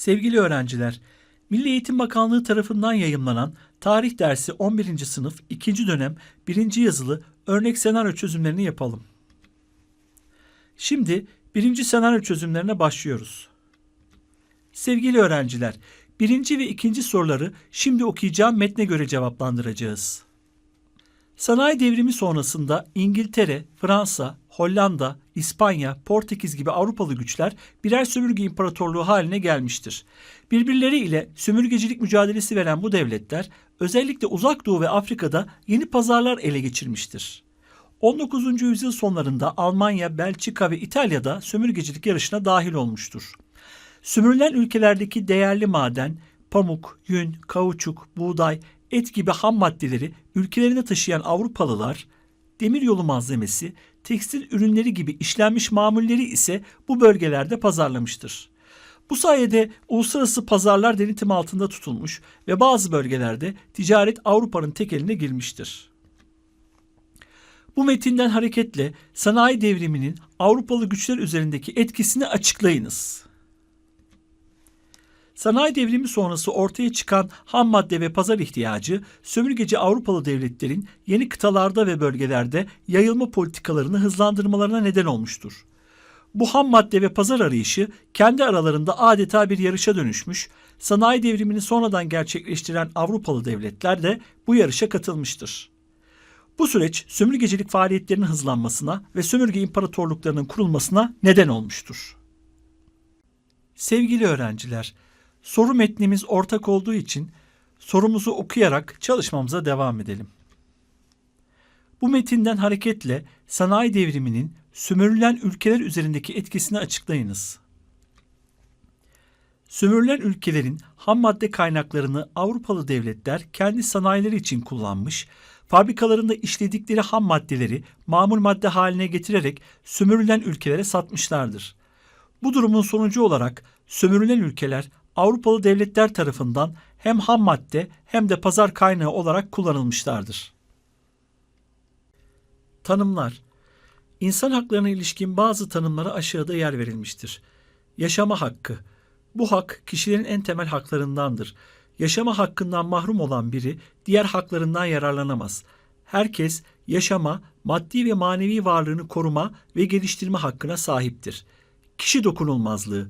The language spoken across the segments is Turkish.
Sevgili öğrenciler, Milli Eğitim Bakanlığı tarafından yayımlanan tarih dersi 11. sınıf 2. dönem 1. yazılı örnek senaryo çözümlerini yapalım. Şimdi birinci senaryo çözümlerine başlıyoruz. Sevgili öğrenciler, birinci ve ikinci soruları şimdi okuyacağım metne göre cevaplandıracağız. Sanayi devrimi sonrasında İngiltere, Fransa, Hollanda, İspanya, Portekiz gibi Avrupalı güçler birer sömürge imparatorluğu haline gelmiştir. Birbirleri ile sömürgecilik mücadelesi veren bu devletler özellikle Uzak Doğu ve Afrika'da yeni pazarlar ele geçirmiştir. 19. yüzyıl sonlarında Almanya, Belçika ve İtalya'da sömürgecilik yarışına dahil olmuştur. Sömürülen ülkelerdeki değerli maden, pamuk, yün, kauçuk, buğday, et gibi ham maddeleri ülkelerine taşıyan Avrupalılar, demiryolu malzemesi, tekstil ürünleri gibi işlenmiş mamulleri ise bu bölgelerde pazarlamıştır. Bu sayede uluslararası pazarlar denetim altında tutulmuş ve bazı bölgelerde ticaret Avrupa'nın tek eline girmiştir. Bu metinden hareketle sanayi devriminin Avrupalı güçler üzerindeki etkisini açıklayınız. Sanayi devrimi sonrası ortaya çıkan ham madde ve pazar ihtiyacı sömürgeci Avrupalı devletlerin yeni kıtalarda ve bölgelerde yayılma politikalarını hızlandırmalarına neden olmuştur. Bu ham madde ve pazar arayışı kendi aralarında adeta bir yarışa dönüşmüş, sanayi devrimini sonradan gerçekleştiren Avrupalı devletler de bu yarışa katılmıştır. Bu süreç sömürgecilik faaliyetlerinin hızlanmasına ve sömürge imparatorluklarının kurulmasına neden olmuştur. Sevgili öğrenciler, soru metnimiz ortak olduğu için sorumuzu okuyarak çalışmamıza devam edelim. Bu metinden hareketle sanayi devriminin sömürülen ülkeler üzerindeki etkisini açıklayınız. Sömürülen ülkelerin ham madde kaynaklarını Avrupalı devletler kendi sanayileri için kullanmış, fabrikalarında işledikleri ham maddeleri mamul madde haline getirerek sömürülen ülkelere satmışlardır. Bu durumun sonucu olarak sömürülen ülkeler Avrupalı devletler tarafından hem ham madde hem de pazar kaynağı olarak kullanılmışlardır. Tanımlar İnsan haklarına ilişkin bazı tanımlara aşağıda yer verilmiştir. Yaşama hakkı. Bu hak kişilerin en temel haklarındandır. Yaşama hakkından mahrum olan biri diğer haklarından yararlanamaz. Herkes yaşama, maddi ve manevi varlığını koruma ve geliştirme hakkına sahiptir. Kişi dokunulmazlığı.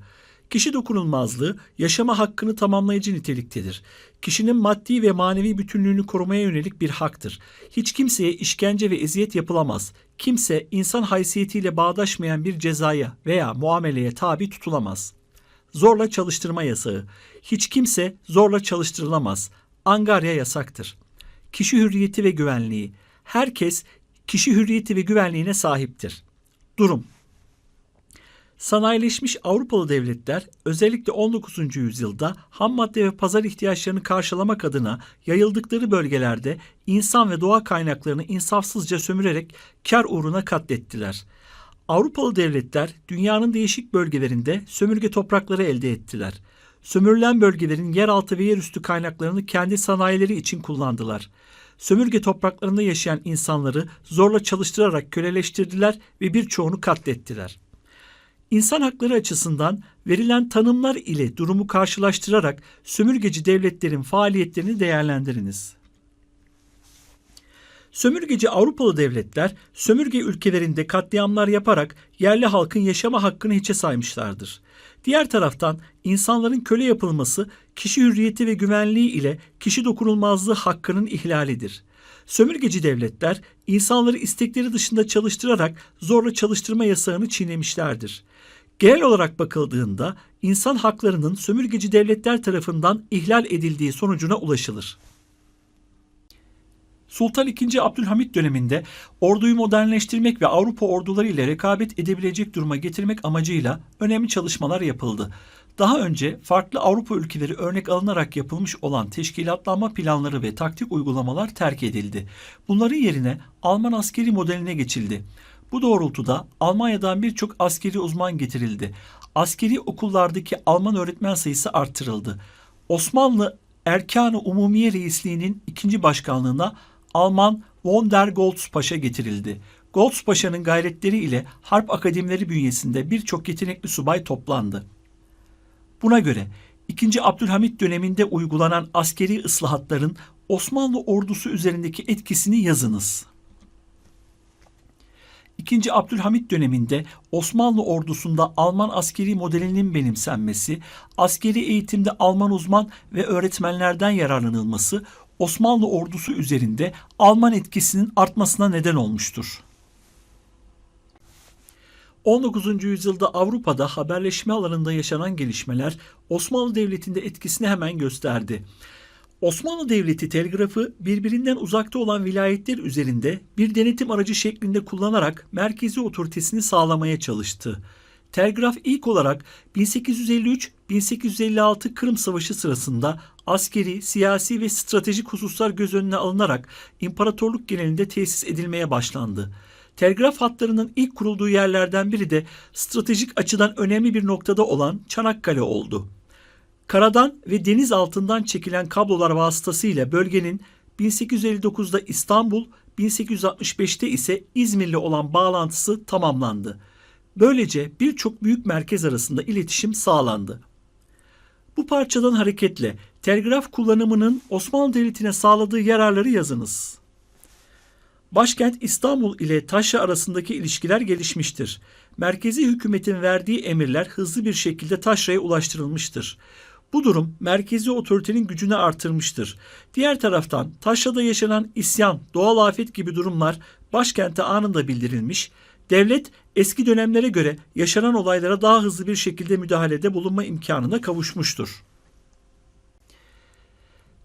Kişi dokunulmazlığı yaşama hakkını tamamlayıcı niteliktedir. Kişinin maddi ve manevi bütünlüğünü korumaya yönelik bir haktır. Hiç kimseye işkence ve eziyet yapılamaz. Kimse insan haysiyetiyle bağdaşmayan bir cezaya veya muameleye tabi tutulamaz. Zorla çalıştırma yasağı. Hiç kimse zorla çalıştırılamaz. Angarya yasaktır. Kişi hürriyeti ve güvenliği. Herkes kişi hürriyeti ve güvenliğine sahiptir. Durum Sanayileşmiş Avrupalı devletler özellikle 19. yüzyılda ham madde ve pazar ihtiyaçlarını karşılamak adına yayıldıkları bölgelerde insan ve doğa kaynaklarını insafsızca sömürerek kar uğruna katlettiler. Avrupalı devletler dünyanın değişik bölgelerinde sömürge toprakları elde ettiler. Sömürülen bölgelerin yeraltı ve yerüstü kaynaklarını kendi sanayileri için kullandılar. Sömürge topraklarında yaşayan insanları zorla çalıştırarak köleleştirdiler ve birçoğunu katlettiler. İnsan hakları açısından verilen tanımlar ile durumu karşılaştırarak sömürgeci devletlerin faaliyetlerini değerlendiriniz. Sömürgeci Avrupalı devletler sömürge ülkelerinde katliamlar yaparak yerli halkın yaşama hakkını hiçe saymışlardır. Diğer taraftan insanların köle yapılması kişi hürriyeti ve güvenliği ile kişi dokunulmazlığı hakkının ihlalidir. Sömürgeci devletler insanları istekleri dışında çalıştırarak zorla çalıştırma yasağını çiğnemişlerdir. Genel olarak bakıldığında insan haklarının sömürgeci devletler tarafından ihlal edildiği sonucuna ulaşılır. Sultan II. Abdülhamit döneminde orduyu modernleştirmek ve Avrupa orduları ile rekabet edebilecek duruma getirmek amacıyla önemli çalışmalar yapıldı. Daha önce farklı Avrupa ülkeleri örnek alınarak yapılmış olan teşkilatlanma planları ve taktik uygulamalar terk edildi. Bunların yerine Alman askeri modeline geçildi. Bu doğrultuda Almanya'dan birçok askeri uzman getirildi. Askeri okullardaki Alman öğretmen sayısı arttırıldı. Osmanlı Erkan-ı Umumiye Reisliği'nin ikinci başkanlığına Alman von der Goltz Paşa getirildi. Goltz Paşa'nın gayretleri ile harp akademileri bünyesinde birçok yetenekli subay toplandı. Buna göre 2. Abdülhamit döneminde uygulanan askeri ıslahatların Osmanlı ordusu üzerindeki etkisini yazınız. 2. Abdülhamit döneminde Osmanlı ordusunda Alman askeri modelinin benimsenmesi, askeri eğitimde Alman uzman ve öğretmenlerden yararlanılması Osmanlı ordusu üzerinde Alman etkisinin artmasına neden olmuştur. 19. yüzyılda Avrupa'da haberleşme alanında yaşanan gelişmeler Osmanlı Devleti'nde etkisini hemen gösterdi. Osmanlı Devleti telgrafı birbirinden uzakta olan vilayetler üzerinde bir denetim aracı şeklinde kullanarak merkezi otoritesini sağlamaya çalıştı. Telgraf ilk olarak 1853-1856 Kırım Savaşı sırasında askeri, siyasi ve stratejik hususlar göz önüne alınarak imparatorluk genelinde tesis edilmeye başlandı. Telgraf hatlarının ilk kurulduğu yerlerden biri de stratejik açıdan önemli bir noktada olan Çanakkale oldu. Karadan ve deniz altından çekilen kablolar vasıtasıyla bölgenin 1859'da İstanbul, 1865'te ise İzmir'le olan bağlantısı tamamlandı. Böylece birçok büyük merkez arasında iletişim sağlandı. Bu parçadan hareketle telgraf kullanımının Osmanlı Devleti'ne sağladığı yararları yazınız. Başkent İstanbul ile Taşra arasındaki ilişkiler gelişmiştir. Merkezi hükümetin verdiği emirler hızlı bir şekilde Taşra'ya ulaştırılmıştır. Bu durum merkezi otoritenin gücünü artırmıştır. Diğer taraftan Taşra'da yaşanan isyan, doğal afet gibi durumlar başkente anında bildirilmiş, devlet eski dönemlere göre yaşanan olaylara daha hızlı bir şekilde müdahalede bulunma imkanına kavuşmuştur.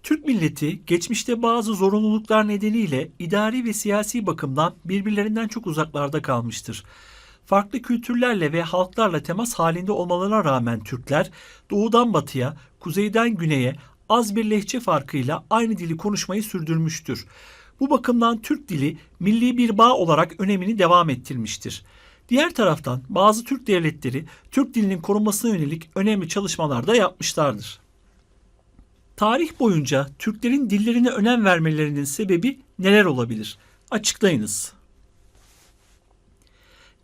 Türk milleti geçmişte bazı zorunluluklar nedeniyle idari ve siyasi bakımdan birbirlerinden çok uzaklarda kalmıştır. Farklı kültürlerle ve halklarla temas halinde olmalarına rağmen Türkler doğudan batıya, kuzeyden güneye az bir lehçe farkıyla aynı dili konuşmayı sürdürmüştür. Bu bakımdan Türk dili milli bir bağ olarak önemini devam ettirmiştir. Diğer taraftan bazı Türk devletleri Türk dilinin korunmasına yönelik önemli çalışmalar da yapmışlardır. Tarih boyunca Türklerin dillerine önem vermelerinin sebebi neler olabilir? Açıklayınız.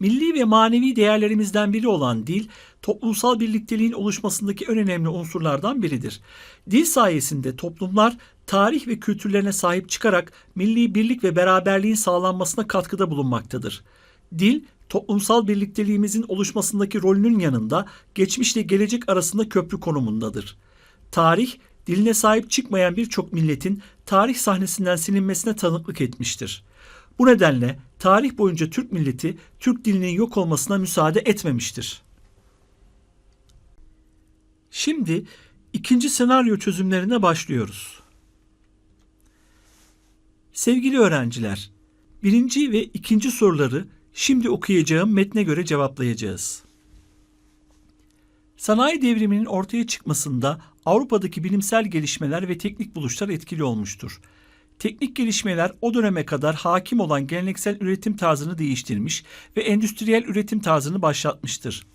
Milli ve manevi değerlerimizden biri olan dil, toplumsal birlikteliğin oluşmasındaki en önemli unsurlardan biridir. Dil sayesinde toplumlar tarih ve kültürlerine sahip çıkarak milli birlik ve beraberliğin sağlanmasına katkıda bulunmaktadır. Dil, toplumsal birlikteliğimizin oluşmasındaki rolünün yanında geçmişle gelecek arasında köprü konumundadır. Tarih, diline sahip çıkmayan birçok milletin tarih sahnesinden silinmesine tanıklık etmiştir. Bu nedenle tarih boyunca Türk milleti Türk dilinin yok olmasına müsaade etmemiştir. Şimdi ikinci senaryo çözümlerine başlıyoruz. Sevgili öğrenciler, birinci ve ikinci soruları şimdi okuyacağım metne göre cevaplayacağız. Sanayi devriminin ortaya çıkmasında Avrupa'daki bilimsel gelişmeler ve teknik buluşlar etkili olmuştur. Teknik gelişmeler o döneme kadar hakim olan geleneksel üretim tarzını değiştirmiş ve endüstriyel üretim tarzını başlatmıştır.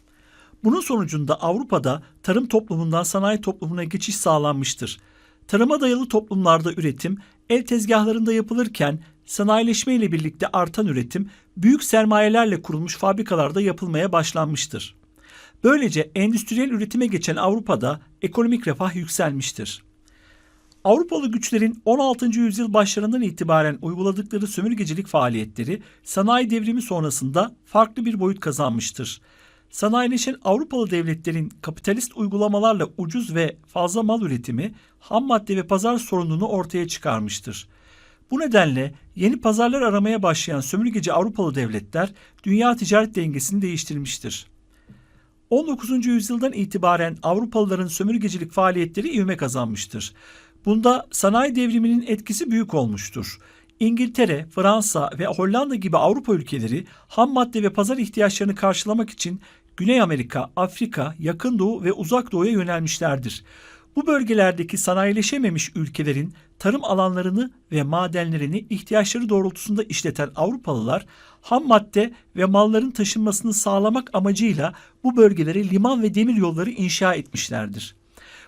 Bunun sonucunda Avrupa'da tarım toplumundan sanayi toplumuna geçiş sağlanmıştır. Tarıma dayalı toplumlarda üretim el tezgahlarında yapılırken sanayileşme ile birlikte artan üretim büyük sermayelerle kurulmuş fabrikalarda yapılmaya başlanmıştır. Böylece endüstriyel üretime geçen Avrupa'da ekonomik refah yükselmiştir. Avrupalı güçlerin 16. yüzyıl başlarından itibaren uyguladıkları sömürgecilik faaliyetleri sanayi devrimi sonrasında farklı bir boyut kazanmıştır. Sanayileşen Avrupalı devletlerin kapitalist uygulamalarla ucuz ve fazla mal üretimi, ham madde ve pazar sorununu ortaya çıkarmıştır. Bu nedenle yeni pazarlar aramaya başlayan sömürgeci Avrupalı devletler dünya ticaret dengesini değiştirmiştir. 19. yüzyıldan itibaren Avrupalıların sömürgecilik faaliyetleri ivme kazanmıştır. Bunda sanayi devriminin etkisi büyük olmuştur. İngiltere, Fransa ve Hollanda gibi Avrupa ülkeleri ham madde ve pazar ihtiyaçlarını karşılamak için Güney Amerika, Afrika, Yakın Doğu ve Uzak Doğu'ya yönelmişlerdir. Bu bölgelerdeki sanayileşememiş ülkelerin tarım alanlarını ve madenlerini ihtiyaçları doğrultusunda işleten Avrupalılar ham madde ve malların taşınmasını sağlamak amacıyla bu bölgelere liman ve demir yolları inşa etmişlerdir.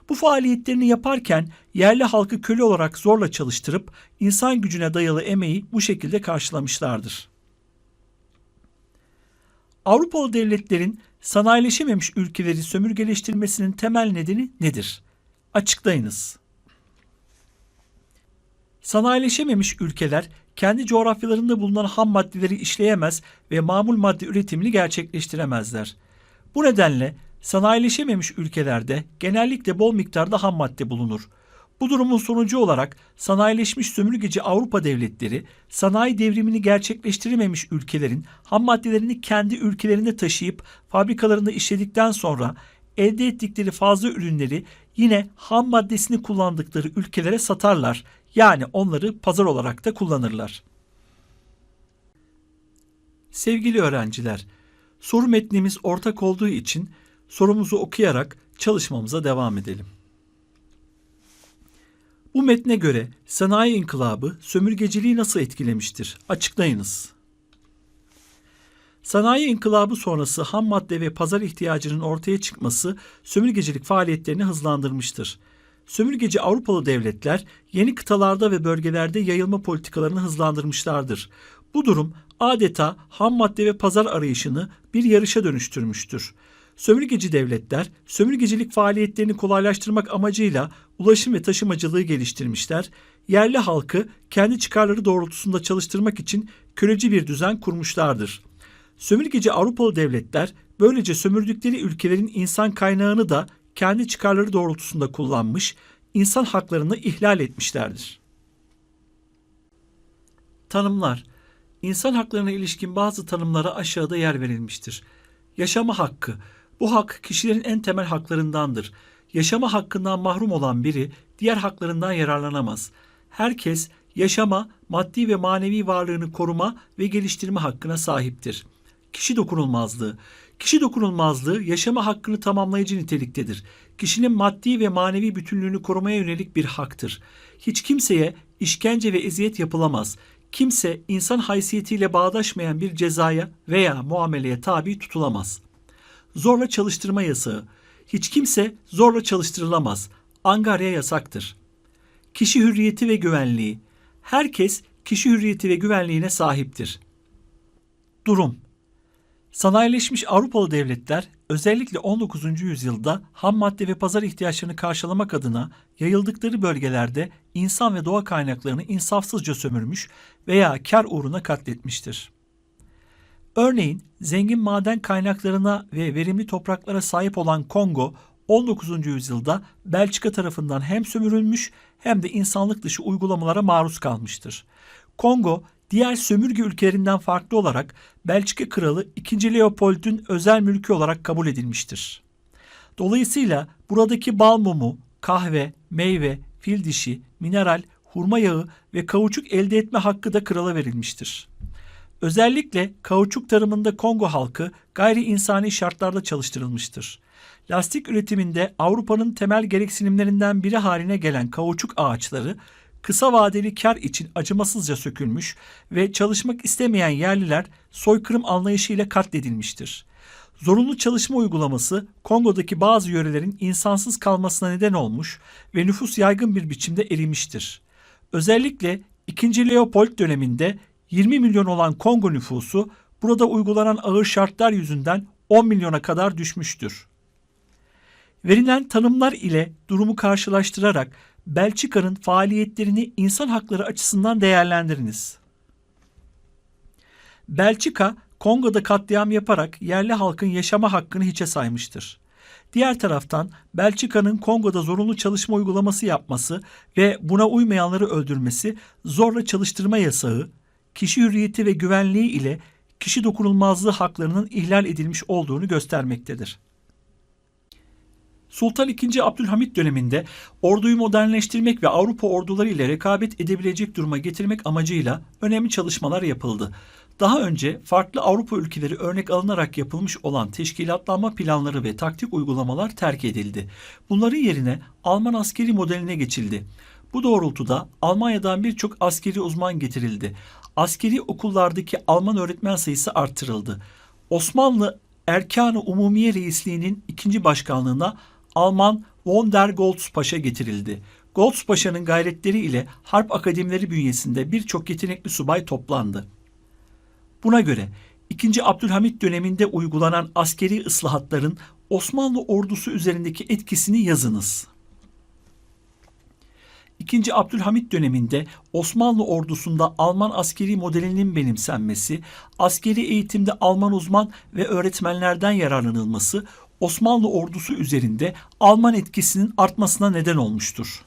Bu faaliyetlerini yaparken yerli halkı köle olarak zorla çalıştırıp insan gücüne dayalı emeği bu şekilde karşılamışlardır. Avrupalı devletlerin sanayileşememiş ülkeleri sömürgeleştirmesinin temel nedeni nedir? Açıklayınız. Sanayileşememiş ülkeler kendi coğrafyalarında bulunan ham maddeleri işleyemez ve mamul madde üretimini gerçekleştiremezler. Bu nedenle sanayileşememiş ülkelerde genellikle bol miktarda ham madde bulunur. Bu durumun sonucu olarak sanayileşmiş sömürgeci Avrupa devletleri sanayi devrimini gerçekleştirememiş ülkelerin ham maddelerini kendi ülkelerine taşıyıp fabrikalarında işledikten sonra elde ettikleri fazla ürünleri yine ham maddesini kullandıkları ülkelere satarlar. Yani onları pazar olarak da kullanırlar. Sevgili öğrenciler, soru metnimiz ortak olduğu için sorumuzu okuyarak çalışmamıza devam edelim. Bu metne göre sanayi inkılabı sömürgeciliği nasıl etkilemiştir? Açıklayınız. Sanayi inkılabı sonrası ham madde ve pazar ihtiyacının ortaya çıkması sömürgecilik faaliyetlerini hızlandırmıştır. Sömürgeci Avrupalı devletler yeni kıtalarda ve bölgelerde yayılma politikalarını hızlandırmışlardır. Bu durum adeta ham madde ve pazar arayışını bir yarışa dönüştürmüştür. Sömürgeci devletler sömürgecilik faaliyetlerini kolaylaştırmak amacıyla ulaşım ve taşımacılığı geliştirmişler. Yerli halkı kendi çıkarları doğrultusunda çalıştırmak için köleci bir düzen kurmuşlardır. Sömürgeci Avrupalı devletler böylece sömürdükleri ülkelerin insan kaynağını da kendi çıkarları doğrultusunda kullanmış, insan haklarını ihlal etmişlerdir. Tanımlar İnsan haklarına ilişkin bazı tanımlara aşağıda yer verilmiştir. Yaşama hakkı. Bu hak kişilerin en temel haklarındandır. Yaşama hakkından mahrum olan biri diğer haklarından yararlanamaz. Herkes yaşama, maddi ve manevi varlığını koruma ve geliştirme hakkına sahiptir. Kişi dokunulmazlığı. Kişi dokunulmazlığı yaşama hakkını tamamlayıcı niteliktedir. Kişinin maddi ve manevi bütünlüğünü korumaya yönelik bir haktır. Hiç kimseye işkence ve eziyet yapılamaz. Kimse insan haysiyetiyle bağdaşmayan bir cezaya veya muameleye tabi tutulamaz. Zorla çalıştırma yasağı. Hiç kimse zorla çalıştırılamaz. Angarya yasaktır. Kişi hürriyeti ve güvenliği. Herkes kişi hürriyeti ve güvenliğine sahiptir. Durum Sanayileşmiş Avrupalı devletler özellikle 19. yüzyılda ham madde ve pazar ihtiyaçlarını karşılamak adına yayıldıkları bölgelerde insan ve doğa kaynaklarını insafsızca sömürmüş veya kar uğruna katletmiştir. Örneğin zengin maden kaynaklarına ve verimli topraklara sahip olan Kongo 19. yüzyılda Belçika tarafından hem sömürülmüş hem de insanlık dışı uygulamalara maruz kalmıştır. Kongo diğer sömürge ülkelerinden farklı olarak Belçika Kralı 2. Leopold'un özel mülkü olarak kabul edilmiştir. Dolayısıyla buradaki bal mumu, kahve, meyve, fil dişi, mineral, hurma yağı ve kauçuk elde etme hakkı da krala verilmiştir. Özellikle kauçuk tarımında Kongo halkı gayri insani şartlarda çalıştırılmıştır. Lastik üretiminde Avrupa'nın temel gereksinimlerinden biri haline gelen kauçuk ağaçları kısa vadeli kar için acımasızca sökülmüş ve çalışmak istemeyen yerliler soykırım anlayışıyla katledilmiştir. Zorunlu çalışma uygulaması Kongo'daki bazı yörelerin insansız kalmasına neden olmuş ve nüfus yaygın bir biçimde erimiştir. Özellikle 2. Leopold döneminde 20 milyon olan Kongo nüfusu burada uygulanan ağır şartlar yüzünden 10 milyona kadar düşmüştür. Verilen tanımlar ile durumu karşılaştırarak Belçika'nın faaliyetlerini insan hakları açısından değerlendiriniz. Belçika, Kongo'da katliam yaparak yerli halkın yaşama hakkını hiçe saymıştır. Diğer taraftan Belçika'nın Kongo'da zorunlu çalışma uygulaması yapması ve buna uymayanları öldürmesi, zorla çalıştırma yasağı, kişi hürriyeti ve güvenliği ile kişi dokunulmazlığı haklarının ihlal edilmiş olduğunu göstermektedir. Sultan II. Abdülhamit döneminde orduyu modernleştirmek ve Avrupa orduları ile rekabet edebilecek duruma getirmek amacıyla önemli çalışmalar yapıldı. Daha önce farklı Avrupa ülkeleri örnek alınarak yapılmış olan teşkilatlanma planları ve taktik uygulamalar terk edildi. Bunların yerine Alman askeri modeline geçildi. Bu doğrultuda Almanya'dan birçok askeri uzman getirildi. Askeri okullardaki Alman öğretmen sayısı arttırıldı. Osmanlı Erkan-ı Umumiye Reisliği'nin ikinci başkanlığına Alman von der Goltz Paşa getirildi. Goltz Paşa'nın gayretleri ile harp akademileri bünyesinde birçok yetenekli subay toplandı. Buna göre 2. Abdülhamit döneminde uygulanan askeri ıslahatların Osmanlı ordusu üzerindeki etkisini yazınız. 2. Abdülhamit döneminde Osmanlı ordusunda Alman askeri modelinin benimsenmesi, askeri eğitimde Alman uzman ve öğretmenlerden yararlanılması Osmanlı ordusu üzerinde Alman etkisinin artmasına neden olmuştur.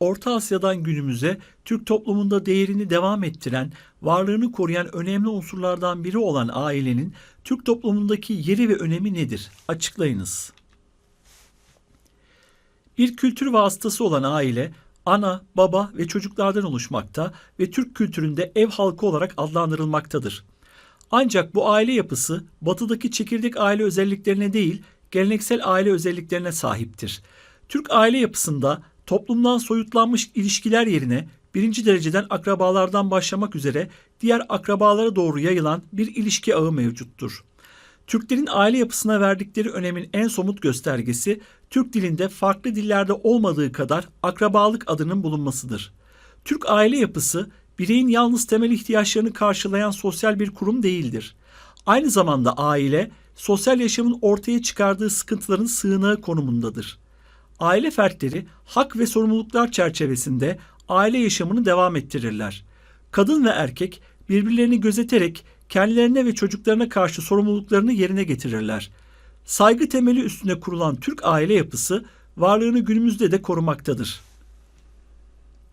Orta Asya'dan günümüze Türk toplumunda değerini devam ettiren, varlığını koruyan önemli unsurlardan biri olan ailenin Türk toplumundaki yeri ve önemi nedir? Açıklayınız. Bir kültür vasıtası olan aile, ana, baba ve çocuklardan oluşmakta ve Türk kültüründe ev halkı olarak adlandırılmaktadır. Ancak bu aile yapısı batıdaki çekirdek aile özelliklerine değil, geleneksel aile özelliklerine sahiptir. Türk aile yapısında toplumdan soyutlanmış ilişkiler yerine birinci dereceden akrabalardan başlamak üzere diğer akrabalara doğru yayılan bir ilişki ağı mevcuttur. Türklerin aile yapısına verdikleri önemin en somut göstergesi Türk dilinde farklı dillerde olmadığı kadar akrabalık adının bulunmasıdır. Türk aile yapısı bireyin yalnız temel ihtiyaçlarını karşılayan sosyal bir kurum değildir. Aynı zamanda aile sosyal yaşamın ortaya çıkardığı sıkıntıların sığınağı konumundadır. Aile fertleri hak ve sorumluluklar çerçevesinde aile yaşamını devam ettirirler. Kadın ve erkek birbirlerini gözeterek kendilerine ve çocuklarına karşı sorumluluklarını yerine getirirler. Saygı temeli üstüne kurulan Türk aile yapısı varlığını günümüzde de korumaktadır.